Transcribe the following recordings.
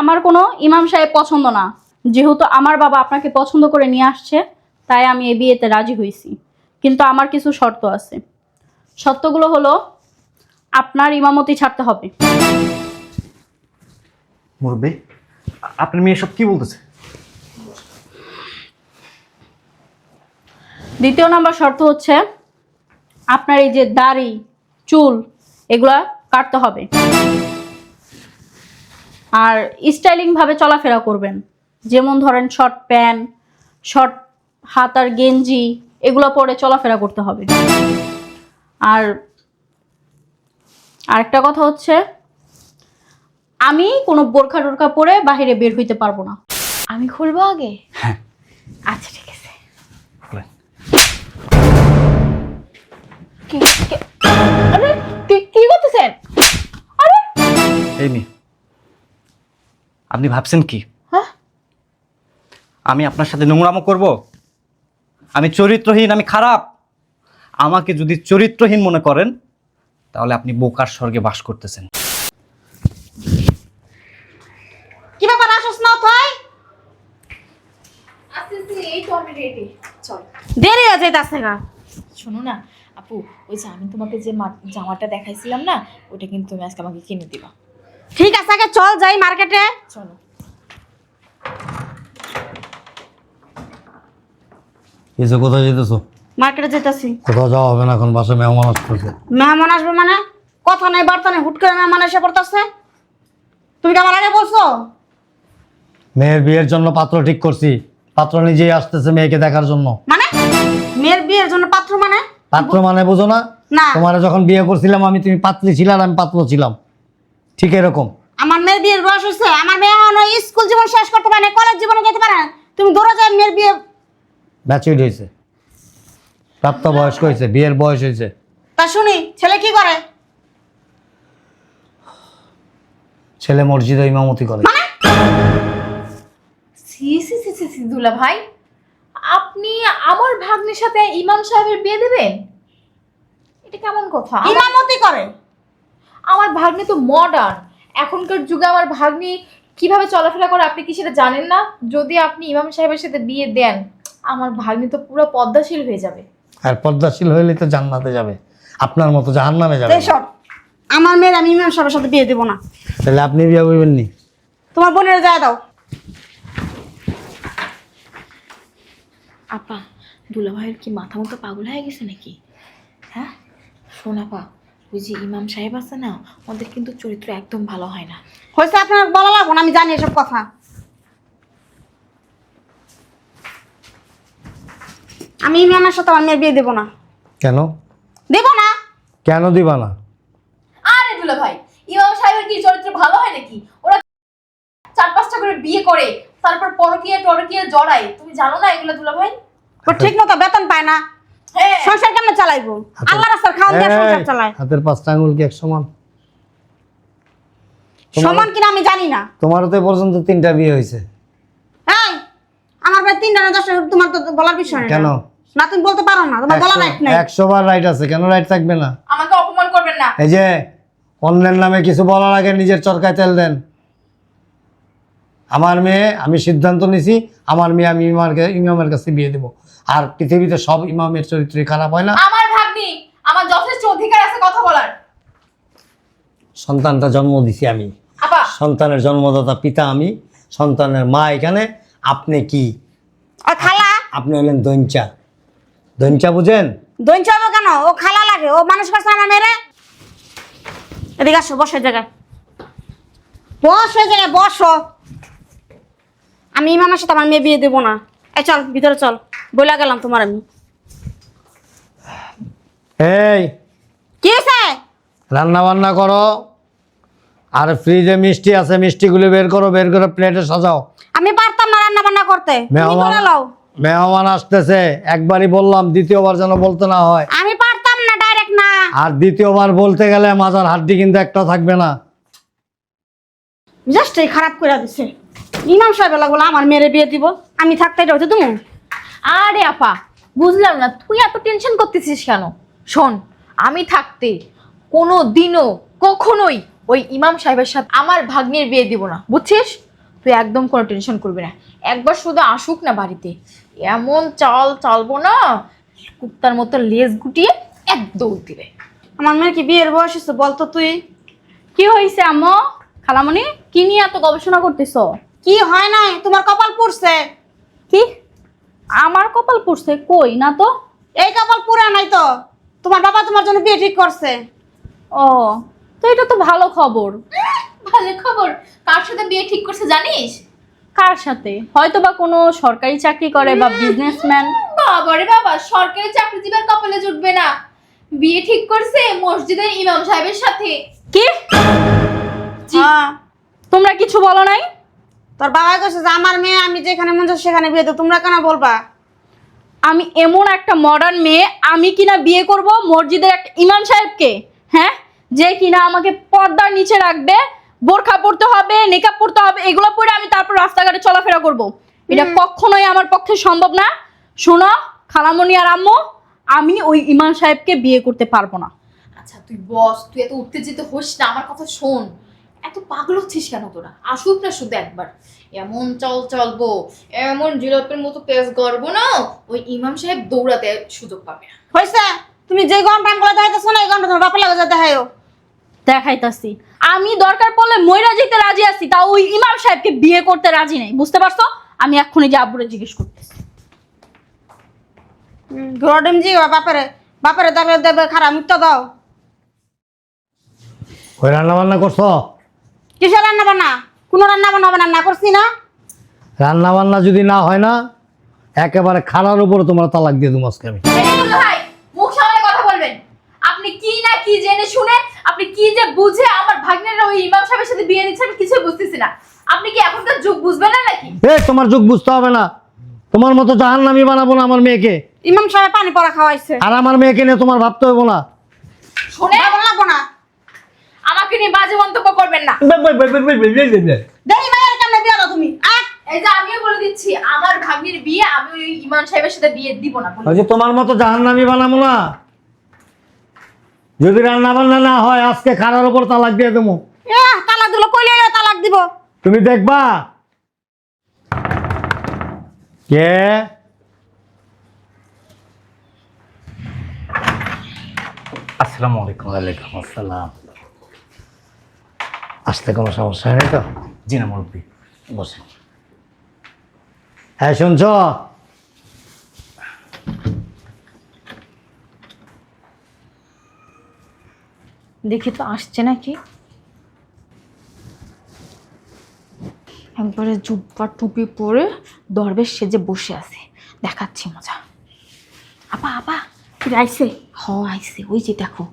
আমার কোনো ইমাম সাহেব পছন্দ না। যেহেতু আমার বাবা আপনাকে পছন্দ করে নিয়ে আসছে তাই আমি এই বিয়েতে রাজি হয়েছি। কিন্তু আমার কিছু শর্ত আছে। শর্তগুলো হলো আপনার ইমামতি ছাড়তে হবে। মুরব্বী আপনার মেয়ে সব কি বলতেছে? দ্বিতীয় নাম্বার শর্ত হচ্ছে আপনার এই যে দাড়ি চুল এগুলা কাটতে হবে। আর স্টাইলিং ভাবে চলাফেরা করবেন। যেমন ধরেন শর্ট প্যান্ট শর্ট হাতার গেঞ্জি এগুলো পরে চলাফেরা করতে হবে। আর আরেকটা কথা হচ্ছে আমি কোনো বোরখা টোরখা পরে বাইরে বের হইতে পারব না। আমি খুলবো আগে? হ্যাঁ। আচ্ছা ঠিক আছে। কি কি- আরে কি- কি করতেছেন? আরে! এই আপনি ভাবছেন কি? হ্যাঁ? আমি আপনার সাথে নোংরামো করব? আমি চরিত্রহীন আমি খারাপ। আমাকে যদি চরিত্রহীন মনে করেন তাহলে আপনি বোকার স্বর্গে বাস করতেছেন। কি ব্যাপার আসস না তুই এই তো আমি রেডি চল। দেরি হয়ে যাইতাছে গা। শোনো না আপু ওই যে আমি তোমাকে যে মা- জামাটা দেখাইছিলাম না ওটা কিন্তু তুমি আজকে আমাকে কিনে দিবা। ঠিক আছে আগে চল যাই মার্কেটে। চলো। এসে কোথায় যেতেছো? মার্কেটে যেতেছি। কোথাও যাওয়া হবে না এখন বাসে মেহমান আসতেছে। মেহমান আসবে মানে? কথা নেই বার্তা নেই হুট করে মেহমান এসে পড়তেছে। তুমি কি আমার আগে বলছো? মেয়ের বিয়ের জন্য পাত্র ঠিক করছি। পাত্র নিজেই আসতেছে মেয়েকে দেখার জন্য। মানে? মেয়ের বিয়ের জন্য পাত্র মানে? পাত্র মানে বুঝো না? না। তোমার যখন বিয়ে করছিলাম আমি তুমি পাত্রী ছিলাম আমি পাত্র ছিলাম। ঠিক এরকম। আমার মেয়ের বিয়ের বয়স হয়েছে আমার মেয়ে এখন স্কুল জীবন শেষ করতে পারে না কলেজ জীবনে যেতে পারে না। তুমি দৌড়ে যায় মেয়ের বিয়ে ম্যাচুইড হয়েছে। প্রাপ্ত বয়স্ক হয়েছে বিয়ের বয়স হয়েছে। তা শুনি ছেলে কি করে? ছেলে মসজিদে ইমামতি করে। সি সি সি সি সি দুলা ভাই আপনি আমার ভাগ্নের সাথে ইমাম সাহেবের বিয়ে দেবেন? এটা কেমন কথা? ইমামতি করে। আমার ভাগ্নি তো মডার্ন এখনকার যুগে আমার ভাগ্নি কীভাবে চলাফেরা করে আপনি কি সেটা জানেন না? যদি আপনি ইমাম সাহেবের সাথে বিয়ে দেন আমার ভাগ্নি তো পুরো পদ্মাশীল হয়ে যাবে। আর পদ্মাশীল হইলে তো জান্নাতে যাবে। আপনার মতো জাহান নামে যাবে সব আমার মেয়ের আমি ইমাম সাহেবের সাথে বিয়ে দেবো না। তাহলে আপনি বিয়ে করবেন নি তোমার বোনের যায় দাও। আপা দুলা ভাইয়ের কি মাথা মতো পাগল হয়ে গেছে নাকি? হ্যাঁ? শোনাপা ওই যে ইমাম সাহেব আছে না ওদের কিন্তু চরিত্র একদম ভালো হয় না। হয়েছে আপনার বলা লাগবো না আমি জানি এসব কথা। আমি ইমামের সাথে আমার মেয়ের বিয়ে দেবো না। কেন? দেবো না। কেন দিবা না? আরে দুলা ভাই ইমাম সাহেবের কি চরিত্র ভালো হয় নাকি? ওরা চার পাঁচটা করে বিয়ে করে তারপর পরকিয়া টরকিয়া জড়ায়। তুমি জানো না এগুলো দুলা ভাই? ও ঠিক মতো বেতন পায় না। সংসার কেমন চালাইবো? আল্লাহ রাস্তার খাওয়ান দিয়ে সংসার এই, চালায়। হাতের পাঁচটা আঙুল কি এক সমান? সমান কিনা আমি জানি না। তোমারও তো পর্যন্ত তিনটা বিয়ে হয়েছে। হ্যাঁ আমার প্রায় তিনটা না দশটা তোমার তো বলার বিষয় না। কেন? না তুমি বলতে পারো না তোমার বলা রাইট নাই। একশো বার রাইট আছে কেন রাইট থাকবে না? আমাকে অপমান করবেন না। এই যে অন্যের নামে কিছু বলার আগে নিজের চরকায় তেল দেন। আমার মেয়ে আমি সিদ্ধান্ত নিছি আমার মেয়ে আমি ইমামকে ইমামের কাছে বিয়ে দেবো। আর পৃথিবীতে সব ইমামের চরিত্রই খারাপ হয় না? আমার ভাগ্নি আমার যথেষ্ট অধিকার আছে কথা বলার। সন্তানটা জন্ম দিছি আমি। আপা। সন্তানের জন্মদাতা পিতা আমি সন্তানের মা এখানে। আপনি কি? আর খালা? আপনি হলেন দৈঞ্চা দৈঞ্চা বুঝেন? দইন চাবো কেন? ও খালা লাগে ও মানুষ করছে আমার মেয়েরে? এদিকে আসো বসো জায়গায়। বসো জায়গায় বসো। আমি ইমামের সাথে আমার মেয়ে বিয়ে দেবো না। এই চল ভিতরে চল। বইলা গেলাম তোমার আমি। এই। কি হয়েছে রান্না বান্না করো। আর ফ্রিজে মিষ্টি আছে মিষ্টিগুলো বের করো বের করে প্লেটে সাজাও। আমি পারতাম না রান্না বান্না করতে। তুমি মেহমান করে লাও মেহমান আসতেছে। একবারই বললাম দ্বিতীয়বার যেন বলতে না হয়। আমি পারতাম না ডাইরেক্ট না। আর দ্বিতীয়বার বলতে গেলে মাজার হাড্ডি কিন্তু একটা থাকবে না। জাস্টই খারাপ করে দিছে। ইমাম সাহেব লাগল আমার মেয়েরে বিয়ে দিব আমি থাকতে এটা তুমি? আরে আপা বুঝলাম না তুই এত টেনশন করতেছিস কেন? শোন আমি থাকতে কোনো দিনও কখনোই ওই ইমাম সাহেবের সাথে আমার ভাগ্নির বিয়ে দিব না। বুঝছিস? তুই একদম কোনো টেনশন করবি না। একবার শুধু আসুক না বাড়িতে। এমন চাল চালবো না কুত্তার মতো লেজ গুটিয়ে এক দৌড় দিবে। আমার মেয়ের কি বিয়ের বয়স হচ্ছে বলতো তুই? কি হয়েছে আম্মু? খালামণি কি নিয়ে এত গবেষণা করতেছো? কি হয় নাই? তোমার কপাল পুড়ছে। কি? আমার কপাল পুড়ছে? কই? না তো? এই কপাল পুরা নাই তো। তোমার বাবা তোমার জন্য বিয়ে ঠিক করছে। ও তো এটা তো ভালো খবর। ভালো খবর। কার সাথে বিয়ে ঠিক করছে জানিস? কার সাথে? হয়তো বা কোনো সরকারি চাকরি করে বা বিজনেসম্যান বাবারে বাবা সরকারি চাকরি চাকরিজীবীর কপালে জুটবে না। বিয়ে ঠিক করছে মসজিদের ইমাম সাহেবের সাথে। কি? হ্যাঁ। তোমরা কিছু বলো নাই? তোর বাবা কইছে যে আমার মেয়ে আমি যেখানে মন চায় সেখানে বিয়ে দেবো। তোমরা কেন বলবা? আমি এমন একটা মডার্ন মেয়ে আমি কিনা বিয়ে করব মসজিদের একটা ইমাম সাহেবকে হ্যাঁ? যে কিনা আমাকে পর্দার নিচে রাখবে বোরখা পরতে হবে নেকাব পরতে হবে এগুলো পরে আমি তারপর রাস্তাঘাটে চলাফেরা করব। এটা কখনোই আমার পক্ষে সম্ভব না। শোনো খালামণি আর আম্মু আমি ওই ইমাম সাহেবকে বিয়ে করতে পারব না। আচ্ছা তুই বস তুই এত উত্তেজিত হোস না আমার কথা শোন। এত পাগল হচ্ছিস কেন তোরা? আসুক না শুধু একবার। এমন চল চলবো এমন জিরাপের মতো পেস গর্ব না ওই ইমাম সাহেব দৌড়াতে সুযোগ পাবে না। হয়েছে? তুমি যে গরম টান করে দেখাইতেছো না এই গরমটা তোমার বাপের লাগে যেতে হয় দেখাইতাছি। আমি দরকার পড়লে ময়রা যেতে রাজি আছি তা ওই ইমাম সাহেবকে বিয়ে করতে রাজি নেই বুঝতে পারছ? আমি এক্ষুনি যে আব্বুরে জিজ্ঞেস করতেছি। গরম জি বাপেরে বাপেরে দেবে দেবে খারাপ মুক্ত দাও। রান্না বান্না করছ? কিসের রান্না বান্না কোনো রান্না বান্না বান্না না করছি না? রান্না বান্না যদি না হয় না একেবারে খাড়ার উপরে তোমার তালাক দিয়ে দেবো আজকে আমি। মুখ সামলে কথা বলবেন। আপনি কি না কি জেনে শুনে আপনি কি যে বুঝে আমার ভাগ্নের ওই ইমাম সাহেবের সাথে বিয়ে দিচ্ছেন আমি কিছুই বুঝতেছি না। আপনি কি এখনকার যুগ বুঝবেন না নাকি? এ তোমার যুগ বুঝতে হবে না। তোমার মতো জাহান নামি বানাবো না আমার মেয়েকে। ইমাম সাহেব পানি পড়া খাওয়াইছে। আর আমার মেয়েকে নিয়ে তোমার ভাবতে হব না। শুনে না। আমাকে নিয়ে বাজে মন্তব্য করবেন না। দেখি ভাইয়ের কেমনে বিয়ে দাও তুমি। আহ! এই যে আমিও বলে দিচ্ছি আমার ভাগ্নির বিয়ে আমি ওই ইমাম সাহেবের সাথে বিয়ে দিব না বলে ওই যে তোমার মতো বানাবো না? যদি রান্না বান্না না হয় আজকে খাড়ার উপর তালাক দিয়ে দেবো। তালাক দিল কইলে এলো তালাক দিব? তুমি দেখবা? কে? আসসালামু আলাইকুম ওয়ালাইকুম আসসালাম। আসতে কোনো সমস্যা নেই তো? জি না মুরব্বী। বসে। হ্যাঁ শুনছ? দেখি তো আসছে নাকি? একবারে জুব্বা টুপি পরে দরবেশ সেজে বসে আছে। দেখাচ্ছি মজা। আপা আপা আইসে হ আইসে ওই যে দেখো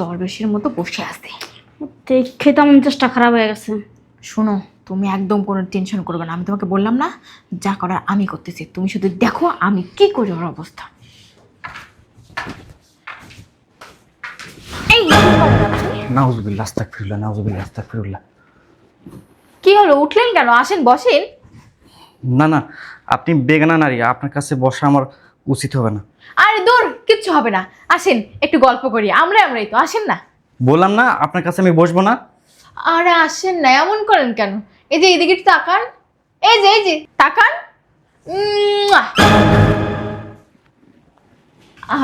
দরবেশের মতো বসে আছে। দেখে তো আমার চেষ্টা খারাপ হয়ে গেছে। শোনো তুমি একদম কোনো টেনশন করবে না। আমি তোমাকে বললাম না যা করার আমি করতেছি। তুমি শুধু দেখো আমি কি করি ওর অবস্থা। এই! নাউজুবিল্লাহ আস্তাগফিরুল্লাহ নাউজুবিল্লাহ আস্তাগফিরুল্লাহ। কি হলো উঠলেন কেন? আসেন বসেন। না না আপনি বেগানা নারী আপনার কাছে বসা আমার উচিত হবে না। আরে দূর কিচ্ছু হবে না। আসেন একটু গল্প করি। আমরা আমরাই তো আসেন না। বললাম না, আপনার কাছে আমি বসবো না। আরে আসেন না, এমন করেন কেন? এই যে এদিকে একটু তাকান। এই যে এই যে, তাকান।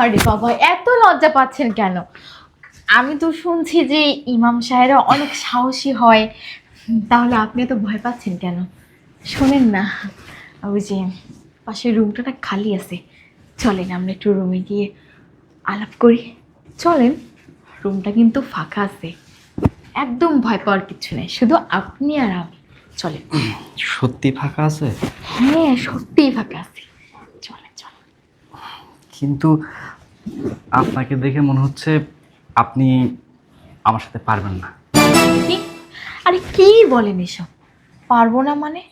আরে বাবা, এত লজ্জা পাচ্ছেন কেন? আমি তো শুনছি যে ইমাম সাহেরা অনেক সাহসী হয়। তাহলে আপনি তো ভয় পাচ্ছেন কেন? শোনেন না, ওই যে পাশের রুমটাটা খালি আছে। চলেন, আমরা একটু রুমে গিয়ে আলাপ করি। চলেন। রুমটা কিন্তু ফাঁকা আছে। একদম ভয় পাওয়ার কিছু নেই শুধু আপনি আর আমি। চলেন। সত্যি ফাঁকা আছে? হ্যাঁ সত্যিই ফাঁকা আছে। চলে চলে কিন্তু আপনাকে দেখে মনে হচ্ছে আপনি আমার সাথে পারবেন না। কি? আরে কি বলেন এসব? পারব না মানে?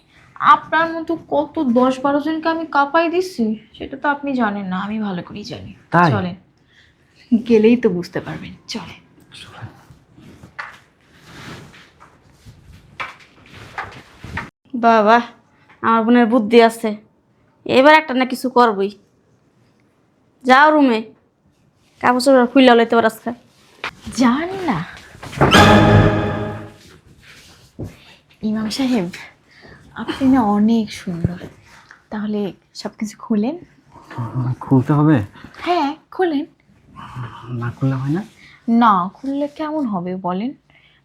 আপনার মতো কত দশ বারো জনকে আমি কাঁপাই দিচ্ছি সেটা তো আপনি জানেন না আমি ভালো করেই জানি। তাই? চলেন। গেলেই তো বুঝতে পারবেন। চলেন। বাবা আমার বোনের বুদ্ধি আছে। এবার একটা না কিছু করবই। যাও রুমে। কাপড় চোপড় খুললে লইতে পার আজকে। জান না। ইমাম সাহেব আপনি না অনেক সুন্দর। তাহলে সব কিছু খুলেন। খুলতে হবে? হ্যাঁ খুলেন। না খুললে হয় না? না খুললে কেমন হবে বলেন?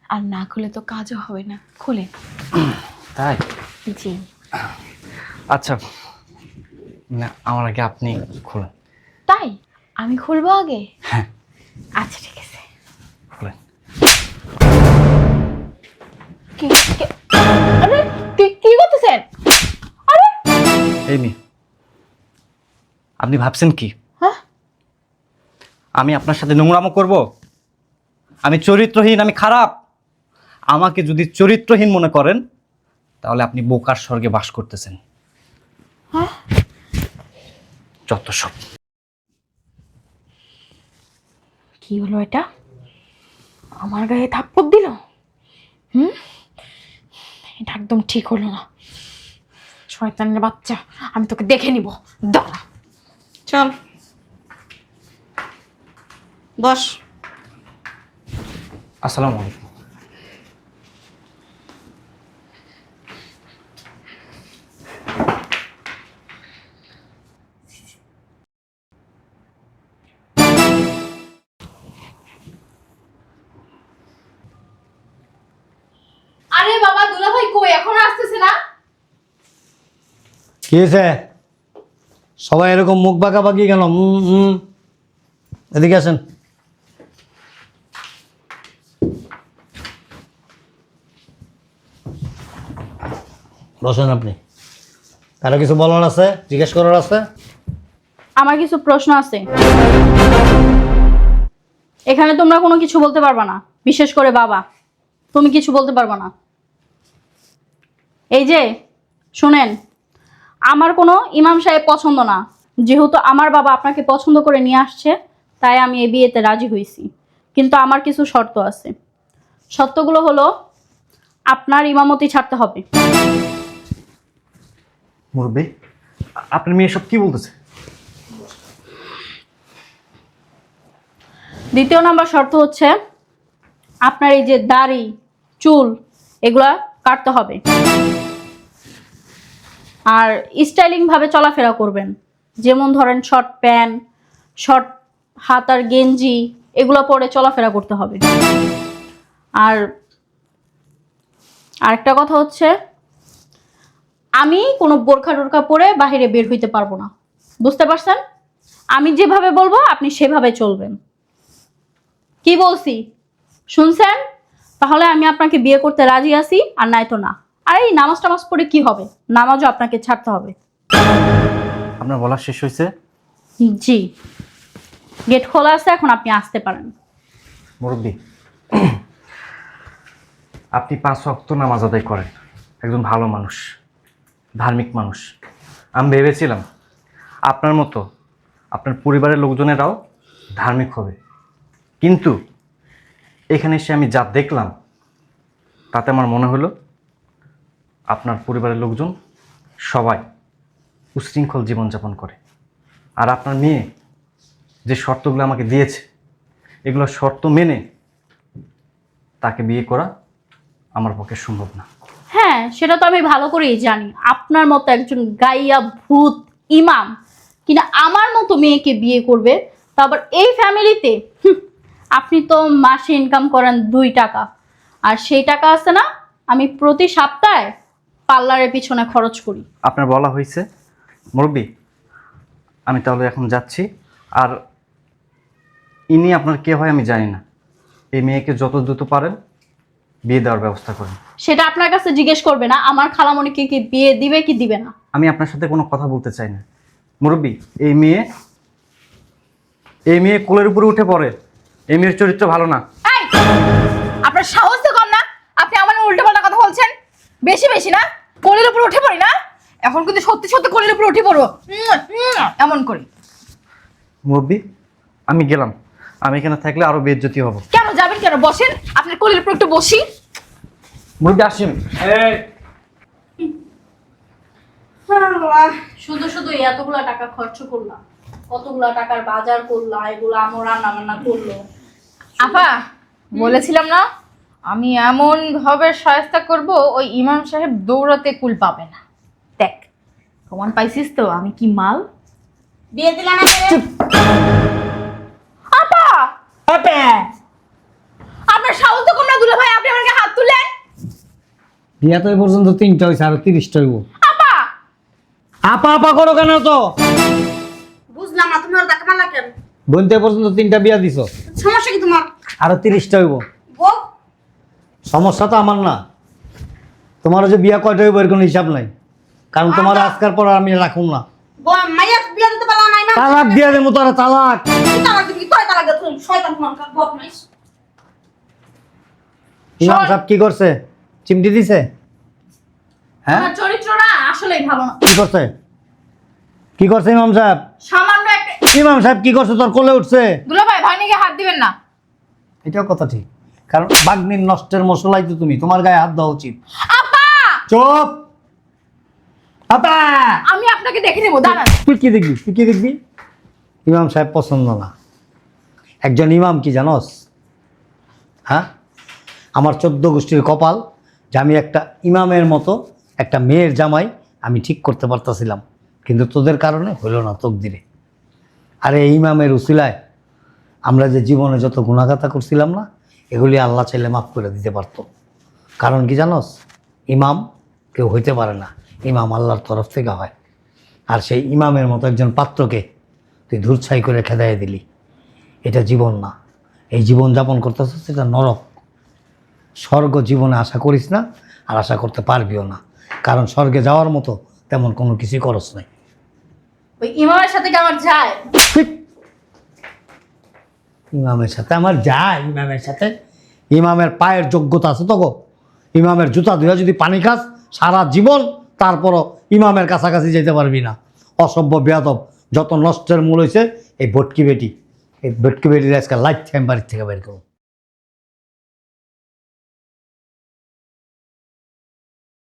আর না খুলে তো কাজও হবে না। খুলে তাই? জি। আচ্ছা। না আমার আগে আপনি খুলেন। তাই? আমি খুলবো আগে? হ্যাঁ। আচ্ছা ঠিক আছে। খুলেন। কি কি- আরে কি কি করতেছেন? আরে! এই মেয়ে। আপনি ভাবছেন কি? আমি আপনার সাথে নোংরামো করব? আমি চরিত্রহীন আমি খারাপ। আমাকে যদি চরিত্রহীন মনে করেন তাহলে আপনি বোকার স্বর্গে বাস করতেছেন। হ্যাঁ? যত সব। কি হলো এটা? আমার গায়ে থাপ্পড় দিল? হুম? এটা একদম ঠিক হলো না। শয়তানের বাচ্চা আমি তোকে দেখে নিব। দাঁড়া। চল। বস। আসসালামু আলাইকুম। আরে বাবা দুলাভাই কই? এখন আসতেছে না? কি হয়েছে? সবাই এরকম মুখ বাঁকাবাকি কেন? হুম হুম এদিকে আসেন। বসেন আপনি। কারও কিছু বলার আছে? জিজ্ঞেস করার আছে? আমার কিছু প্রশ্ন আছে। এখানে তোমরা কোনো কিছু বলতে পারবা না, বিশেষ করে বাবা। তুমি কিছু বলতে পারবা না। এই যে, শুনেন, আমার কোনো ইমাম সাহেব পছন্দ না। যেহেতু আমার বাবা আপনাকে পছন্দ করে নিয়ে আসছে, তাই আমি এই বিয়েতে রাজি হয়েছি। কিন্তু আমার কিছু শর্ত আছে। শর্তগুলো হলো, আপনার ইমামতি ছাড়তে হবে। মুরব্বী, আপনার মেয়ে সব কি বলতেছে? দ্বিতীয় নাম্বার শর্ত হচ্ছে আপনার এই যে দাড়ি, চুল, এগুলা কাটতে হবে। আর স্টাইলিং ভাবে চলাফেরা করবেন। যেমন ধরেন শর্ট প্যান্ট শর্ট হাতার গেঞ্জি, এগুলো পরে চলাফেরা করতে হবে। আর আরেকটা কথা হচ্ছে আমি কোনো বোরখা টোরখা পরে বাইরে বের হইতে পারব না। বুঝতে পারছেন? আমি যেভাবে বলব আপনি সেভাবে চলবেন। কি বলছি? শুনছেন? তাহলে আমি আপনাকে বিয়ে করতে রাজি আছি আর নাই তো না। আর এই নামাজ টামাজ পড়ে কি হবে? নামাজও আপনাকে ছাড়তে হবে। আপনার বলা শেষ হয়েছে? জি। গেট খোলা আছে এখন আপনি আসতে পারেন। মুরব্বী আপনি পাঁচ অক্ত নামাজ আদায় করেন। একজন ভালো মানুষ। ধার্মিক মানুষ। আমি ভেবেছিলাম, আপনার মতো আপনার পরিবারের লোকজনেরাও ধার্মিক হবে। কিন্তু এখানে এসে আমি যা দেখলাম, তাতে আমার মনে হলো আপনার পরিবারের লোকজন সবাই উশৃঙ্খল জীবনযাপন করে। আর আপনার মেয়ে যে শর্তগুলো আমাকে দিয়েছে, এগুলো শর্ত মেনে তাকে বিয়ে করা আমার পক্ষে সম্ভব না। হ্যাঁ সেটা তো আমি ভালো করেই জানি। আপনার মতো একজন গাইয়া ভূত ইমাম কিনা আমার মতো মেয়েকে বিয়ে করবে, তারপর এই ফ্যামিলিতে আপনি তো মাসে ইনকাম করেন দুই টাকা। আর সেই টাকা আছে না, আমি প্রতি সপ্তাহে পার্লারের পিছনে খরচ করি। আপনার বলা হয়েছে। মুরব্বী, আমি তাহলে এখন যাচ্ছি। আর ইনি আপনার কে হয় আমি জানি না। এই মেয়েকে যত দ্রুত পারেন বিয়ে দেওয়ার ব্যবস্থা করেন। সেটা আপনার কাছে জিজ্ঞেস করবে না আমার খালামণিকে কি বিয়ে দিবে কি দিবে না? আমি আপনার সাথে কোনো কথা বলতে চাই না। মুরব্বী এই মেয়ে এই মেয়ে কোলের উপরে উঠে পড়ে। এই মেয়ের চরিত্র ভালো না। এই আপনার সাহস তো কম না। আপনি আমার উল্টো পাল্টা কথা বলছেন। বেশি বেশি না। কোলের উপর উঠে পড়ি না। এখন কিন্তু সত্যি সত্যি কোলের উপর উঠে পড়ব। উম, উম, এমন করি। মুরব্বী আমি গেলাম। আমি এখানে থাকলে আরও বেজ্জতি হব। কেন যাবেন কেন? বসেন। আপনার কোলের উপর একটু বসি। মুরব্বী আসেন। শুধু শুধু এতগুলা টাকা খরচ করলাম। কতগুলা টাকার বাজার করলা এগুলো আমার রান্না বান্না করল। আপা বলেছিলাম না? আমি এমন ভাবে সহায়তা করব ওই ইমাম সাহেব দৌড়াতে কুল পাবে না। দেখ প্রমাণ পাইছিস তো? আমি কি মাল? বিয়ে দিলাম বিয়া তো এই পর্যন্ত তিনটা হয়েছে আরও তিরিশটা হইব। আপা! আপা আপা করো কেন তো? বুঝলাম না তুমি ওর দেখা মারলা কেন? বলতে পর্যন্ত তিনটা বিয়া দিছো। সমস্যা কি তোমার? আরও তিরিশটা হইব। সমস্যা তো আমার না। তোমার যে বিয়া কয়টা হইব এর কোনো হিসাব নাই। কারণ তোমার আজকার পর আমি রাখুম না। মাইয়া বিয়ে দিতে পারলা না তালাক দিয়ে দেবো তোরা তালাক। দিবি শয়তান ইমাম সাহেব কি করছে? চিমটি দিছে? হ্যাঁ? আমার চরিত্রটা আসলেই ভালো না। কি করছে? কি করছে ইমাম সাহেব? সামান্য একটা ইমাম সাহেব কি করছে? তোর কোলে উঠছে? দুলা ভাই ভাগ্নিকে হাত দিবেন না? এটাও কথা ঠিক। কারণ বাগ্নির নষ্টের মশলাই তো তুমি। তোমার গায়ে হাত দেওয়া উচিত। আপা! চুপ! আপা! আমি আপনাকে দেখে নেব দাঁড়ান। তুই কি দেখবি? তুই কি দেখবি? ইমাম সাহেব পছন্দ না। একজন ইমাম কি জানোস? হ্যাঁ? আমার চোদ্দ গোষ্ঠীর কপাল যে আমি একটা ইমামের মতো, একটা মেয়ের জামাই আমি ঠিক করতে পারতাছিলাম। কিন্তু তোদের কারণে হইল না তকদিরে। আরে এই ইমামের উসিলায় আমরা যে জীবনে যত গুণাগাতা করছিলাম না, এগুলি আল্লাহ চাইলে মাফ করে দিতে পারতো। কারণ কি জানোস? ইমাম কেউ হইতে পারে না। ইমাম আল্লাহর তরফ থেকে হয়। আর সেই ইমামের মতো একজন পাত্রকে তুই ধূরছাই করে খেদাই দিলি। এটা জীবন না। এই জীবন যাপন করতেছিস, এটা নরক। স্বর্গ জীবনে আশা করিস না আর আশা করতে পারবিও না। কারণ স্বর্গে যাওয়ার মতো তেমন কোনো কিছুই করস নাই। ওই ইমামের সাথে কি আমার যায়? ইমামের সাথে আমার যায় ইমামের সাথে। ইমামের পায়ের যোগ্যতা আছে তো গো। ইমামের জুতা ধুয়া যদি পানি খাস সারা জীবন তারপরও ইমামের কাছাকাছি যেতে পারবি না। অসভ্য বেয়াদব যত নষ্টের মূল হয়েছে এই ভটকি বেটি। এই ভটকি বেটির আজকে লাইফ টাইম বাড়ির থেকে বের করো।